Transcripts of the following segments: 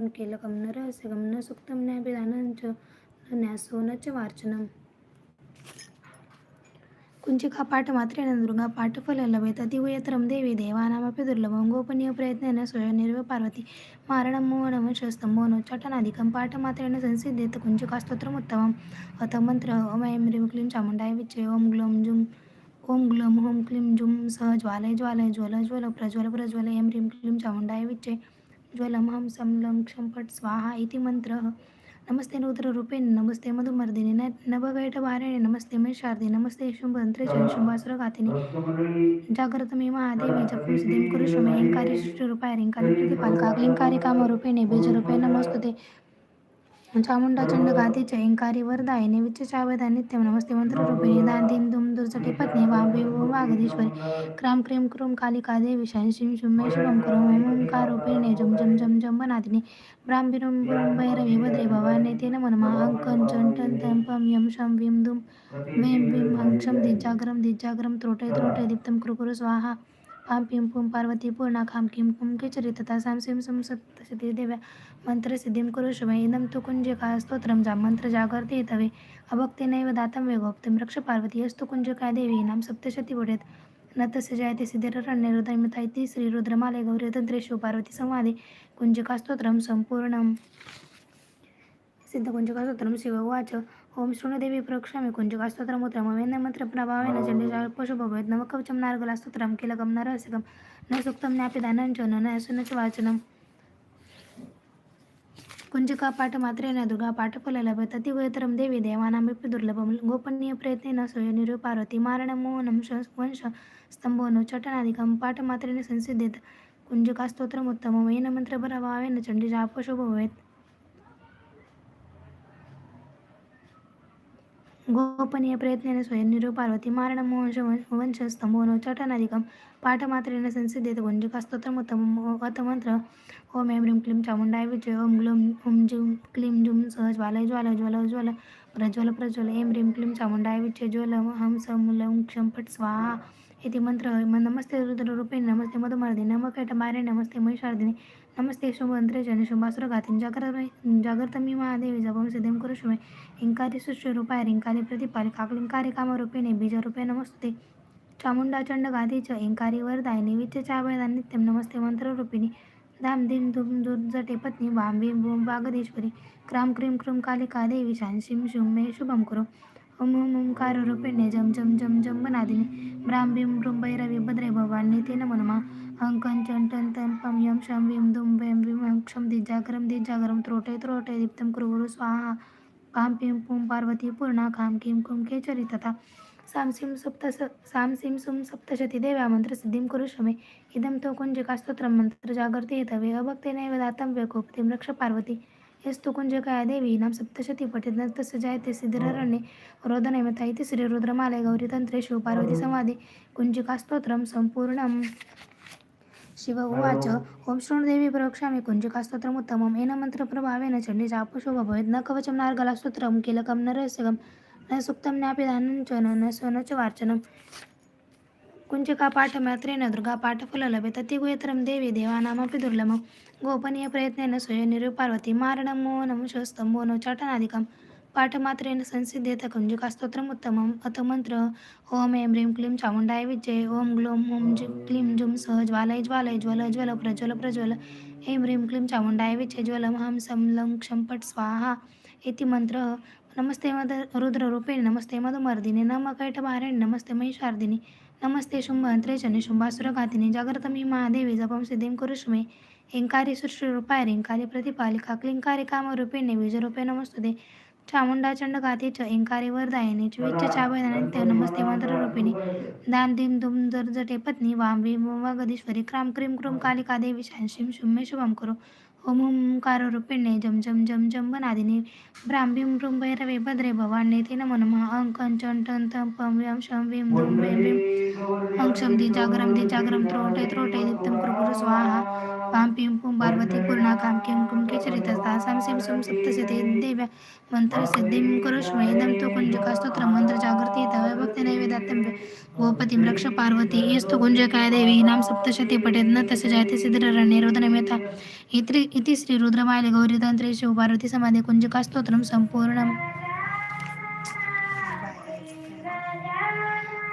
कास्तोत्रं कीलकं न रहस्यकं न सुक्तं न्यायविधानं च कुञ्चिका पाठमात्रेण दुर्गा पाठफललभे तदिवयत्रं देवी देवानामपि दुर्लभं गोपनीयप्रयत्नेन स्वयनिर्व पार्वती मारणं चटनादिकं पाठमात्रेण संसिद्धेत कुञ्चिकास्तोत्रमुत्तमम् अथ मंत्र ओम ऐं ह्रीं क्लीं चामुण्डाय विच्चे ओम ग्लों जुं ओम ग्लम होम क्लीं जुं सह ज्वालय ज्वालय ज्वल ज्वल प्रज्वल प्रज्वल ऐं ह्रीं क्लीं चामुण्डाय विच्चे ज्वलमहं हं सं स्वाहा इति मंत्रः। नमस्ते रुद्ररूपेण नमस्ते मधुमर्दिनी न नभगैटभारिणे नमस्ते महिषार्दी नमस्ते शुंभंत्रे शुंभासुरघातिनी जागृत मे महादेवी जपून सिद्धिं कुरुषु मे ऐंकारी सृष्टिरूपाय रिंकारी प्रतिपालका क्लिंकारी कामरूपिणे बीजरूपे नमस्तुते। चामुंडा चंडघातीचे ऐंकारी वरदायिनी विच्चचावदा नित्यं नमस्ते मंत्ररूपिणी दान दुम दुर्जटे पत्नी वांबी वागधीश्वरी क्राम क्रीम क्रूम कालिका देवी शंशीं शुम्मे शुभं करो ओम ओंकारूपिणे जम जम जम जम बनादिनी ब्रां बिरुं भैरवी भद्रे भवाने तेन मनमा अंकन चन टन तम पम यम शम विम दुम वें विम अंक्षम दिज्जागरम दिज्जागरम त्रोटे त्रोटे दीप्तं कुरु स्वाहा. आं पिं पुं पार्वती पूर्णा खां किं पुं केचरी तथा सां सिं सुं सप्तशती देव्या मंत्रसिद्धिं कुरु शुभ इदं तु कुञ्जिका स्तोत्रं जा मंत्र तवे। अभक्तेनैव दातं वे गोप्तिं रक्ष पार्वती अस्तु कुञ्जिका देवी नाम सप्तशती पुढेत न तस्य जयते सिद्धिररण्य हृदयमिता इति श्रीरुद्रमाले गौरी सम्पूर्णं पार्वती संवादे। वाच स्तोत्रं सम्पूर्णम् सिद्धकुञ्जिकास्तोत्रं शिव उवाच ओम शृणुदेवी प्रक्षामि कुञ्जिकास्तोत्रमुत्रमवेन मन्त्रप्रभावेन चण्डिजा पशुभवेत् नवकवचं नार्गलास्तोत्रं किलकं न रहस्यकं न सुक्तं ज्ञापिदानं च न न च वाचनम् कुञ्जिका पाठमात्रेण दुर्गा पाठफललभ ततिवयतरं देवी देवानामपि दुर्लभं। गोपनीयप्रयत्नेन स्वयनिरु पार्वती मारणं मोहनं वंश स्तंभोनो चटनादिकं पाठमात्रेण संसिद्धेत। कुञ्जिकास्तोत्रमुत्तमं येन मन्त्रप्रभावेन चण्डिजा पशुभवेत् गोपनीय प्रयत्नेन स्वयं पार्वती मारणं मोहंश वंशस्तंभोनो चटनादिकं पाठमात्रेण संसिद्धेत गुञ्जिकास्तोत्रमुत्तमम् अथ मंत्र ओम ऐं ह्रीं क्लीं चामुण्डाय विजय ओम ग्लूं हुं जुं क्लीं जुं सह ज्वालय ज्वालय ज्वल ज्वल प्रज्वल प्रज्वल ऐं ह्रीं क्लीं चामुण्डाय विजय ज्वल हं सं लं क्षं फट् स्वाहा इति मंत्र नमस्ते रुद्ररूपिणी नमस्ते मधुमर्दिनी नमकैटमारे नमस्ते महिषार्दिनी नमस्ते शुभंत्रे जन शुभासुरघातीन जागृत जागृतमी महादेवी जपम सिद्धिं कुरुषुमे हिंकारी सृष्टिरूपाय रिंकारी प्रतिपाली काकलिंकारी कामरूपिणे बीजरूपे नमस्ते चामुंडा चंडगाधीच इंकारी वरदायिनी विच्चचावयदा नित्यं नमस्ते मंत्ररूपिणी धाम धीम धूम दुर्जटे पत्नी वांबी भूम वागधीश्वरी क्राम क्रीम क्रूम कालिका देवी शांशीं शुं मे शुभं कुरु। ओम ओम ओंकाररूपिणे जम जम जम जम बनादिनी ब्रां बीं ब्रूं भैरवी भद्रे भवानी तेन मनमा अंकं चं टं तं पं यं शं विं दुं वें विं अंक्षं दिज्जागरं दिज्जागरं त्रोटे त्रोटे दीप्तं कुरुगुरु स्वाहा। पां पिं पुं पार्वती पूर्णा खां किं कुं केचरी तथा। सां सिं सप्त सां सिं सुं सप्तशती देव्या मंत्रसिद्धिं कुरु शमे। इदं तु कुञ्जिकास्तोत्रं मन्त्रजागर्ते तवे अभक्तेनैव दातं वेकोपतिं रक्ष पार्वती। यस्तु कुञ्जकाया देवी नाम सप्तशती पठेत् तस्य जायते सिद्धिररण्ये रोदनैमता इति श्रीरुद्रमालय गौरीतन्त्रेषु पार्वती संवादे कुञ्जिकास्तोत्रं सम्पूर्णम् शिव उवाच ओम शृणुदेवी प्रवक्ष्यामि कुञ्जिकास्तोत्रमुत्तमम् येन मन्त्रप्रभावेन चण्डीचापशो भवेत् न कवचं नार्गलास्तोत्रं कीलकं न रहस्यकं न सुक्तं ज्ञापिदानं च न न च वार्चनम्। कुञ्चिकापाठमात्रेण दुर्गापाठफललभे ततिगुयतरं देवी देवानामपि दुर्लभं गोपनीयप्रयत्नेन स्वयनिरुपार्वती मारणं मोहनं शस्तंभोनो चाटनादिकं पाठमात्रेण संसिद्धेत कुञ्जिकास्तोत्रमुत्तमम् अथ मंत्र ओम ऐं ह्रीं क्लीं चामुण्डाय विजय। ओम ग्लों हुं जुं क्लीं जुं सह ज्वालय ज्वालय ज्वल ज्वल प्रज्वल प्रज्वल। ऐं ह्रीं क्लीं चामुण्डाय विजय। ज्वलं हं सं लं क्षं फट् स्वाहा। इति मंत्रः नमस्ते मद रुद्ररूपिणी। नमस्ते मधुमर्दिनी नमकैटभारिणी नमस्ते महिषार्दिनी। नमस्ते शुंभंत्रे च निशुंभासुरघातिनी जागृतमी महादेवी जपम सिद्धिं कुरुष्मे ऐंकारी सृष्टिरूपाय रिंकारी प्रतिपालिका क्लिंकारी कामरूपिणे बीजरूपे नमस्तुते। चामुंडा चंडघाती च ऐंकारी वरदायिनी विच्च चावयनित्य नमस्ते मंत्ररूपिणी दान दीम दुम जटे पत्नी वाम वीम वागधीश्वरी क्राम क्रीम क्रूम कालिका देवी शांशीं शुम्मे शुभं कुरु। ओम ओंकाररूपिणे जम जम जम जम बनादिनी ब्राह्मीं ब्रूं भैरवे भद्रे भवान्ये तेन मनमः अंकं चं टं तं पं व्यं शं विं दुं वें विं अंक्षं दिजागरं दिजागरं त्रोटे त्रोटे दीप्तं कुरु कुरु स्वाहा। पां पिं पुं पार्वती पूर्णाकां किं कुं केचरितस्ता सां सिं सुं सप्तशती देव्या मंत्रसिद्धिं कुरुष्व इदं तु कुञ्जकस्तोत्र मंत्रजागृती तव भक्तिनैवेद्यं गोपतिं रक्ष पार्वती येस्तु कुञ्जकाय देवी नाम सप्तशती पठेत् न तस्य जायते सिद्धिररण्यरोदनमेता इति इति श्री रुद्रमाले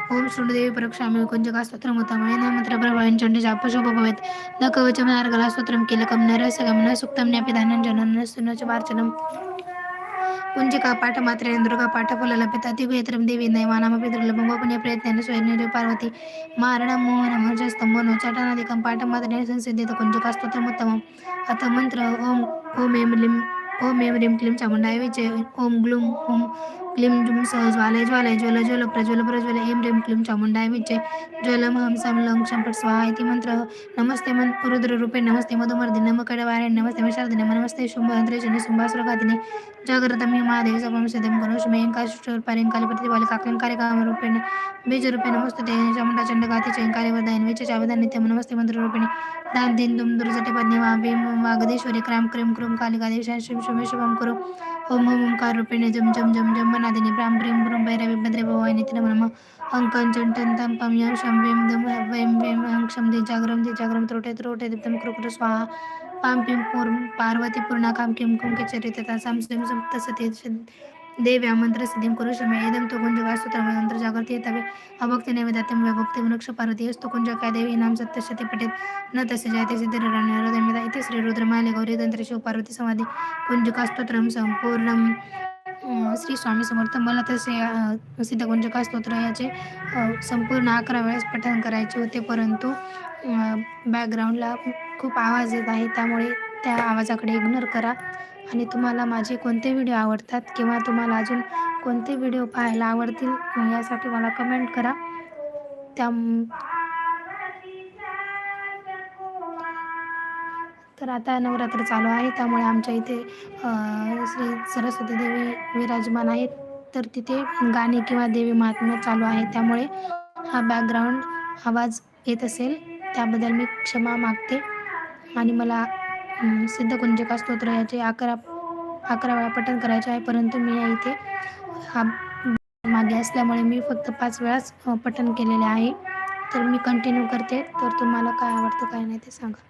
गौरीतंत्रे शिवपार्वती समाधि कुञ्जकास्तोत्रं सम्पूर्णम् ओम शृणुदेवी प्रक्षामि कुञ्जकास्तोत्रमुत्तमय मंत्रप्रभवं चण्डी जापशुभ भवेत् न कवचमनार्गला स्तोत्रं कीलकं न रसगं न सुक्तं न्यापि धनञ्जनं न सुनच वार्चनं कुञ्जिका पाठमात्रेण दुर्गा पाठफललभ्यते अतिवेत्रं देवी नैवानामपि दुर्लभं गोपनीय प्रयत्नेन स्वयं पार्वती मारणं मोहनं हर्षस्तंभनो चटनादिकं पाठमात्रेण संसिद्धित कुञ्जिकास्तोत्रमुत्तमम् अथ मंत्र ओम ओम ऐं ह्रीं ओम ऐं ह्रीं क्लीं चामुण्डाय क्लीं जुं सह ज्वालय ज्वालय ज्वल ज्वल प्रज्वल प्रज्वल ऐं ह्रीं क्लीं चामुण्डाय विच्चे ज्वलं हं सं लं क्षं स्वाहा इति मन्त्रः नमस्ते मन् रुद्ररूपे नमस्ते मधुमर्दि नम कडवारे नमस्ते विशारदिने नमस्ते शुंभहंत्रेशने शुंभासुरघातिने जागृतं हि महादेव सपं सिद्धिं करोषि काशुष्टोर्पारेण कालिपतिपालिका बीजरूपे नमस्ते चामुण्डा चण्डगाति चैंकारे विच चावदान नित्यं नमस्ते मंत्ररूपिणे दान दिन दुम दुर्जटे पद्मे वागदेश्वरी क्रां क्रीं क्रूं कालिकादेशां देवी शुभे शुभं कुरु। ओम ओम ओंकार रूपिणे जम जम जम जम बनादिनी ब्रां ब्रीं ब्रूं भैरवी भद्रे भवाय नित्य नमः। अंकं चंटन तं पं यं शं वें दम वैं वें हं क्षं दि जागरं दि जागरं त्रोटे त्रोटे दीप्तं कुरु स्वाहा। पां पिं पूर् पार्वती पूर्णाकां किं कुं केचरितता सां स्लीं सप्तसती देव्या मंत्रसिद्धिं कुरु शमे इदं तु कुञ्जकास्तोत्रमन्त्र जागर्ति तवे अभक्ति नैवेद्यं वैभक्ति वृक्ष पार्वती अस्तु कुञ्जकाय देवी नाम सप्तशती पठेत्। न तस्य जायते सिद्धिररण्यरोदमिदा इति श्री रुद्रमाले गौरीतंत्र शिव पार्वती समाधी। कुञ्जकास्तोत्रं संपूर्णं श्री स्वामी समर्थ मला तसे सिद्ध स्तोत्र याचे संपूर्ण अकरा वेळेस पठन करायचे होते परंतु बॅकग्राऊंडला खूप आवाज येत आहे त्यामुळे त्या आवाजाकडे इग्नोर करा. आणि तुम्हाला माझे कोणते व्हिडिओ आवडतात किंवा तुम्हाला अजून कोणते व्हिडिओ पाहायला आवडतील यासाठी मला कमेंट करा. त्या तर आता नवरात्र चालू आहे त्यामुळे आमच्या इथे श्री सरस्वती देवी विराजमान आहेत. तर तिथे गाणे किंवा देवी महात्म्य चालू आहे त्यामुळे हा बॅकग्राऊंड आवाज येत असेल. त्याबद्दल मी क्षमा मागते. आणि मला सिद्धकुंजिका स्तोत्र याचे अकरा अकरा वेळा पठण करायचे आहे परंतु मी या इथे हा मागे असल्यामुळे मी फक्त पाच वेळाच पठण केलेले आहे. तर मी कंटिन्यू करते. तर तुम्हाला काय आवडतं काय नाही ते सांगा.